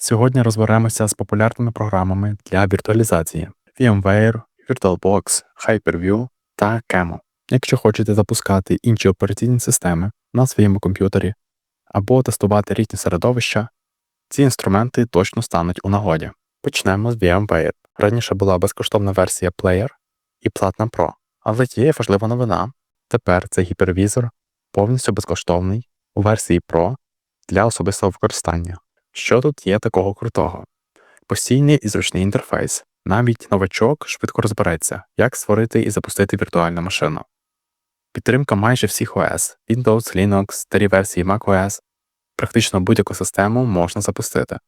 Сьогодні розберемося з популярними програмами для віртуалізації VMware, VirtualBox, Hyper-V та Camo. Якщо хочете запускати інші операційні системи на своєму комп'ютері або тестувати різні середовища, ці інструменти точно стануть у нагоді. Почнемо з VMware. Раніше була безкоштовна версія Player і платна Pro, але є важлива новина. Тепер цей гіпервізор повністю безкоштовний у версії Pro для особистого використання. Що тут є такого крутого? Постійний і зручний інтерфейс. Навіть новачок швидко розбереться, як створити і запустити віртуальну машину. Підтримка майже всіх OS Windows, Linux, старі версії macOS. Практично будь-яку систему можна запустити.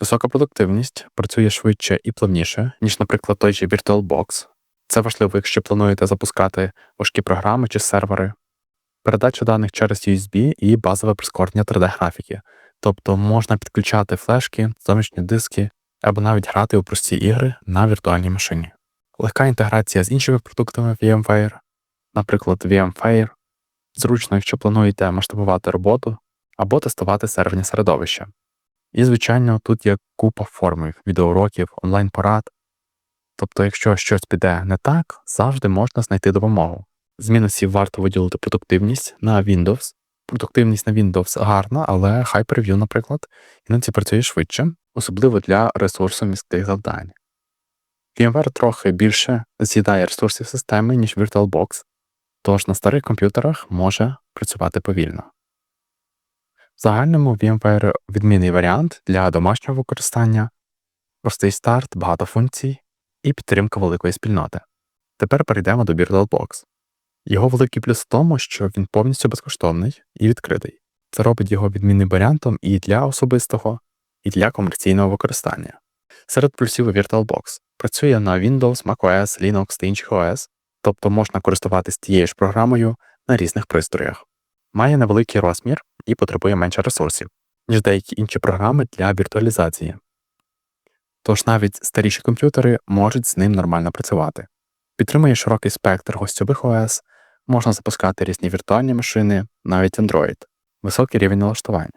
Висока продуктивність працює швидше і плавніше, ніж, наприклад, той же VirtualBox. Це важливо, якщо плануєте запускати важкі програми чи сервери, передача даних через USB і базове прискорення 3D-графіки, тобто можна підключати флешки, зовнішні диски або навіть грати у прості ігри на віртуальній машині. Легка інтеграція з іншими продуктами VMware, наприклад, VMware, зручно, якщо плануєте масштабувати роботу або тестувати серверні середовища. І, звичайно, тут є купа формів, відеоуроків, онлайн-порад. Тобто, якщо щось піде не так, завжди можна знайти допомогу. З мінусів варто виділити продуктивність на Windows. Продуктивність на Windows гарна, але Hyper-V, наприклад, іноді працює швидше, особливо для ресурсу міських завдань. VMware трохи більше з'їдає ресурсів системи, ніж VirtualBox, тож на старих комп'ютерах може працювати повільно. В загальному VMware відмінний варіант для домашнього використання, простий старт, багато функцій і підтримка великої спільноти. Тепер перейдемо до VirtualBox. Його великий плюс в тому, що він повністю безкоштовний і відкритий. Це робить його відмінним варіантом і для особистого, і для комерційного використання. Серед плюсів VirtualBox працює на Windows, macOS, Linux та інших OS, тобто можна користуватись тією ж програмою на різних пристроях. Має невеликий розмір і потребує менше ресурсів, ніж деякі інші програми для віртуалізації. Тож навіть старіші комп'ютери можуть з ним нормально працювати. Підтримує широкий спектр гостьових OS, можна запускати різні віртуальні машини, навіть Android, високий рівень налаштувань,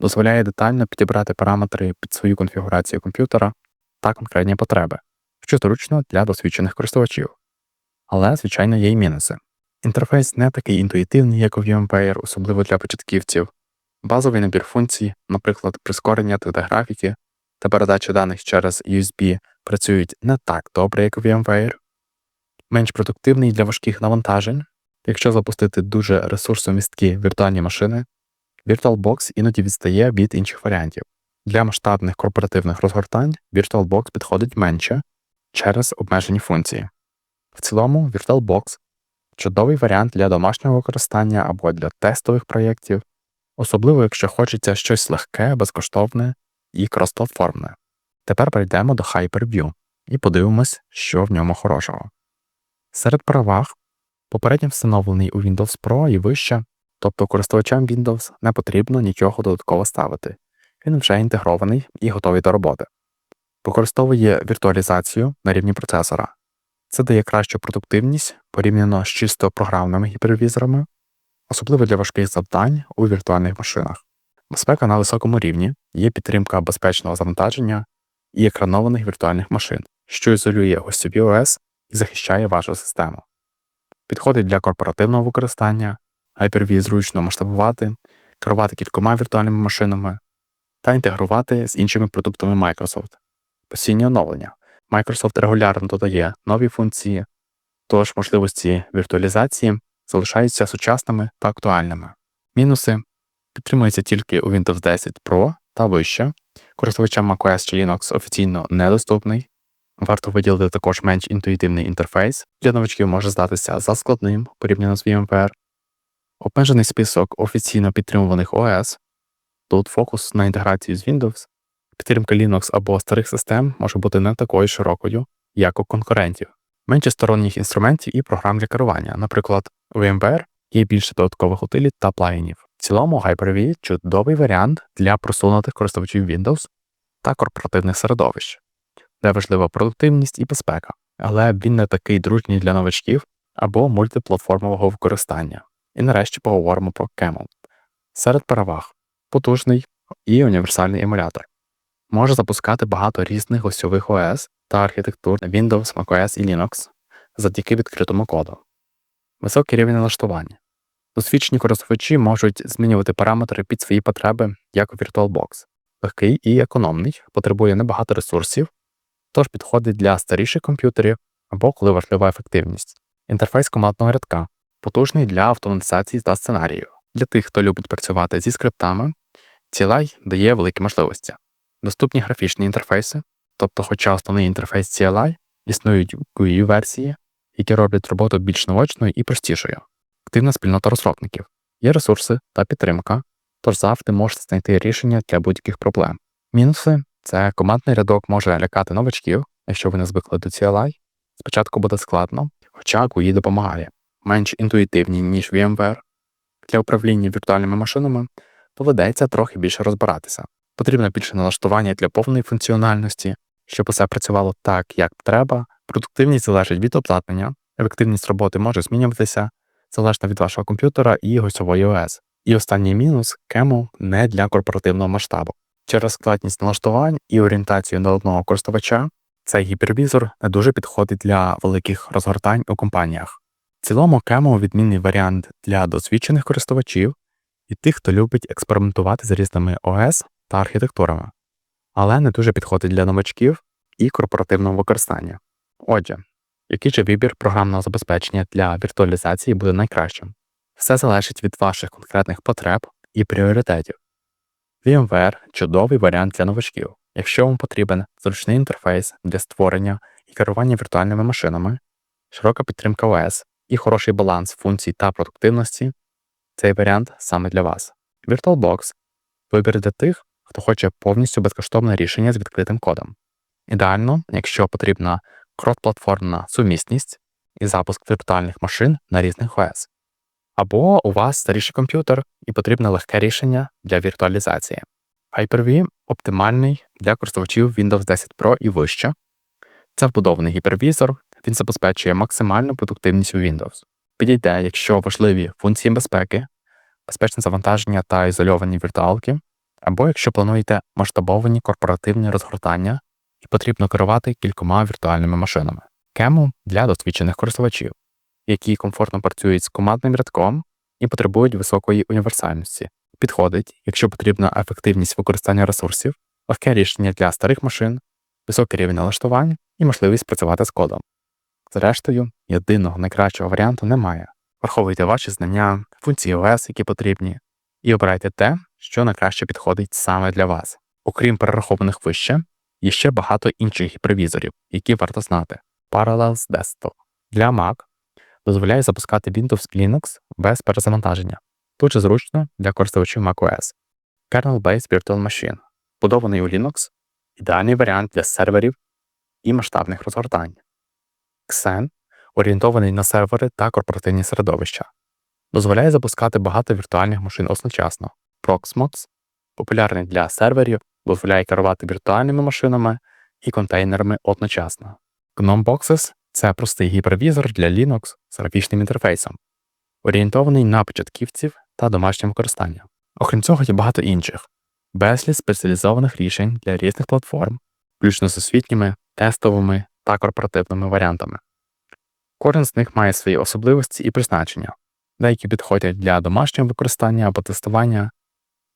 дозволяє детально підібрати параметри під свою конфігурацію комп'ютера та конкретні потреби, що зручно для досвідчених користувачів. Але, звичайно, є й мінуси. Інтерфейс не такий інтуїтивний, як у VMware, особливо для початківців, базовий набір функцій, наприклад, прискорення 3D-графіки та передача даних через USB працюють не так добре, як у VMware, менш продуктивний для важких навантажень. Якщо запустити дуже ресурсомісткі віртуальні машини, VirtualBox іноді відстає від інших варіантів. Для масштабних корпоративних розгортань VirtualBox підходить менше через обмежені функції. В цілому, VirtualBox чудовий варіант для домашнього використання або для тестових проєктів, особливо якщо хочеться щось легке, безкоштовне і кросплатформне. Тепер перейдемо до Hyper-V і подивимось, що в ньому хорошого. Серед переваг попередньо встановлений у Windows Pro і вище, тобто користувачам Windows не потрібно нічого додатково ставити, він вже інтегрований і готовий до роботи. Використовує віртуалізацію на рівні процесора. Це дає кращу продуктивність порівняно з чисто програмними гіпервізорами, особливо для важких завдань у віртуальних машинах. Безпека на високому рівні є підтримка безпечного завантаження і екранованих віртуальних машин, що ізолює гостьові ОС і захищає вашу систему. Підходить для корпоративного використання, Hyper-V зручно масштабувати, керувати кількома віртуальними машинами та інтегрувати з іншими продуктами Microsoft. Постійні оновлення. Microsoft регулярно додає нові функції, тож можливості віртуалізації залишаються сучасними та актуальними. Мінуси підтримується тільки у Windows 10 Pro та вище. Користувачам macOS чи Linux офіційно недоступний. Варто виділити також менш інтуїтивний інтерфейс, для новачків може здатися заскладним порівняно з VMware. Обмежений список офіційно підтримуваних OS. Тут фокус на інтеграції з Windows. Підтримка Linux або старих систем може бути не такою широкою, як у конкурентів. Менше сторонніх інструментів і програм для керування. Наприклад, VMware є більше додаткових утиліт та плагінів. В цілому Hyper-V – чудовий варіант для просунутих користувачів Windows та корпоративних середовищ, де важлива продуктивність і безпека, але він не такий дружній для новачків або мультиплатформового використання. І нарешті поговоримо про Camel. Серед переваг потужний і універсальний емулятор. може запускати багато різних гостьових ОС та архітектур Windows, macOS і Linux завдяки відкритому коду. Високий рівень налаштування. Досвідчені користувачі можуть змінювати параметри під свої потреби, як у VirtualBox. Легкий і економний, потребує небагато ресурсів, тож підходить для старіших комп'ютерів або коли важлива ефективність. Інтерфейс командного рядка потужний для автоматизації та сценарію. Для тих, хто любить працювати зі скриптами, CLI дає великі можливості. Доступні графічні інтерфейси, тобто, хоча основний інтерфейс CLI, існують GUI версії, які роблять роботу більш наочною і простішою. Активна спільнота розробників. Є ресурси та підтримка, тож завжди можете знайти рішення для будь-яких проблем. Мінуси це командний рядок може лякати новачків, якщо ви не звикли до CLI. Спочатку буде складно, хоча GUI допомагає, менш інтуїтивні, ніж VMware. Для управління віртуальними машинами доведеться трохи більше розбиратися. Потрібно більше налаштування для повної функціональності, щоб усе працювало так, як треба. Продуктивність залежить від обладнання, ефективність роботи може змінюватися залежно від вашого комп'ютера і гостьової ОС. І останній мінус кему не для корпоративного масштабу. Через складність налаштувань і орієнтацію на одного користувача цей гіпервізор не дуже підходить для великих розгортань у компаніях. В цілому кему відмінний варіант для досвідчених користувачів і тих, хто любить експериментувати з різними ОС та архітектурами, але не дуже підходить для новачків і корпоративного використання. Отже, який же вибір програмного забезпечення для віртуалізації буде найкращим? Все залежить від ваших конкретних потреб і пріоритетів. VMware чудовий варіант для новачків, якщо вам потрібен зручний інтерфейс для створення і керування віртуальними машинами, широка підтримка ОС і хороший баланс функцій та продуктивності, цей варіант саме для вас. VirtualBox вибір для тих, хто хоче повністю безкоштовне рішення з відкритим кодом. Ідеально, якщо потрібна кросплатформна сумісність і запуск віртуальних машин на різних ОС. Або у вас старіший комп'ютер і потрібне легке рішення для віртуалізації. Hyper-V оптимальний для користувачів Windows 10 Pro і вище. Це вбудований гіпервізор, він забезпечує максимальну продуктивність у Windows. Підійде, якщо важливі функції безпеки, безпечне завантаження та ізольовані віртуалки, або якщо плануєте масштабовані корпоративні розгортання і потрібно керувати кількома віртуальними машинами. Кему для досвідчених користувачів, які комфортно працюють з командним рядком і потребують високої універсальності. Підходить, якщо потрібна ефективність використання ресурсів, легке рішення для старих машин, високий рівень налаштувань і можливість працювати з кодом. Зрештою, єдиного найкращого варіанту немає. Враховуйте ваші знання, функції ОС, які потрібні, і обирайте те, що найкраще підходить саме для вас. Окрім перерахованих вище, є ще багато інших гіпервізорів, які варто знати. Parallels Desktop для Mac дозволяє запускати Windows Linux без перезавантаження. Тут же зручно для користувачів macOS. Kernel-Based Virtual Machine, будований у Linux, ідеальний варіант для серверів і масштабних розгортань. Xen орієнтований на сервери та корпоративні середовища, дозволяє запускати багато віртуальних машин одночасно. Proxmox популярний для серверів, дозволяє керувати віртуальними машинами і контейнерами одночасно. GNOME Boxes це простий гіпервізор для Linux з графічним інтерфейсом, орієнтований на початківців та домашнє використання. Окрім цього, є багато інших, безліч спеціалізованих рішень для різних платформ, включно з освітніми, тестовими та корпоративними варіантами. Кожен з них має свої особливості і призначення, деякі підходять для домашнього використання або тестування,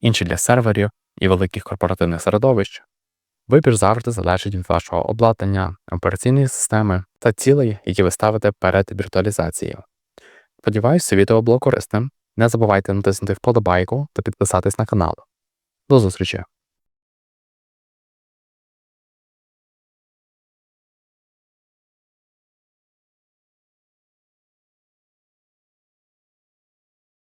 інші для серверів і великих корпоративних середовищ. Вибір завжди залежить від вашого обладнання, операційної системи та цілей, які ви ставите перед віртуалізацією. Сподіваюсь, відео було корисним. Не забувайте натиснути вподобайку та підписатись на канал. До зустрічі!